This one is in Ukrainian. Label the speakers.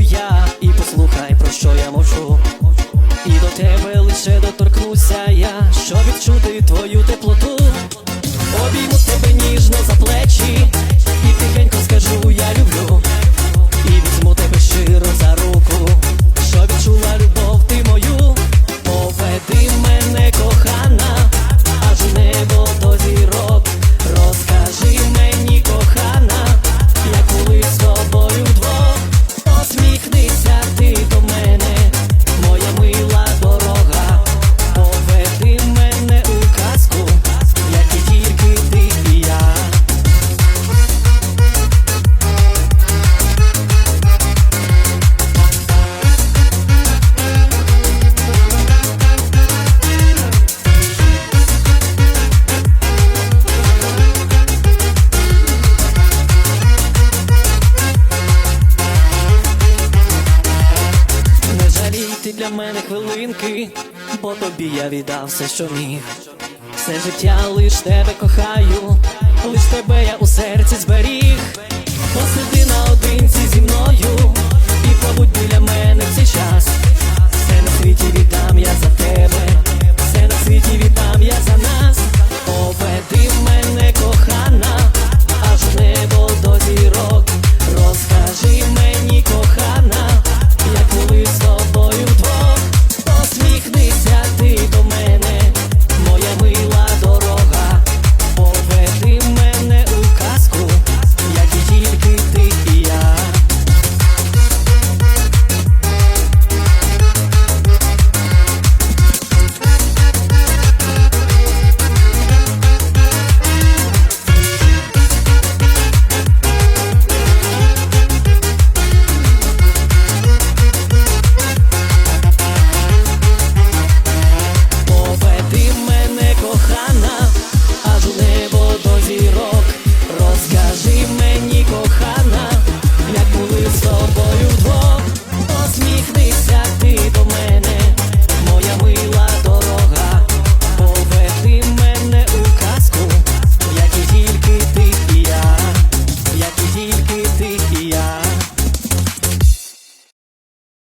Speaker 1: Я і послухай, про Що я мовчу, і до тебе лише доторкнусь боюся я, що відчути твою теплоту, обійму тебе ніжно за плечі. для мене хвилинки, бо тобі я віддав все, що міг. Все життя лиш тебе кохаю.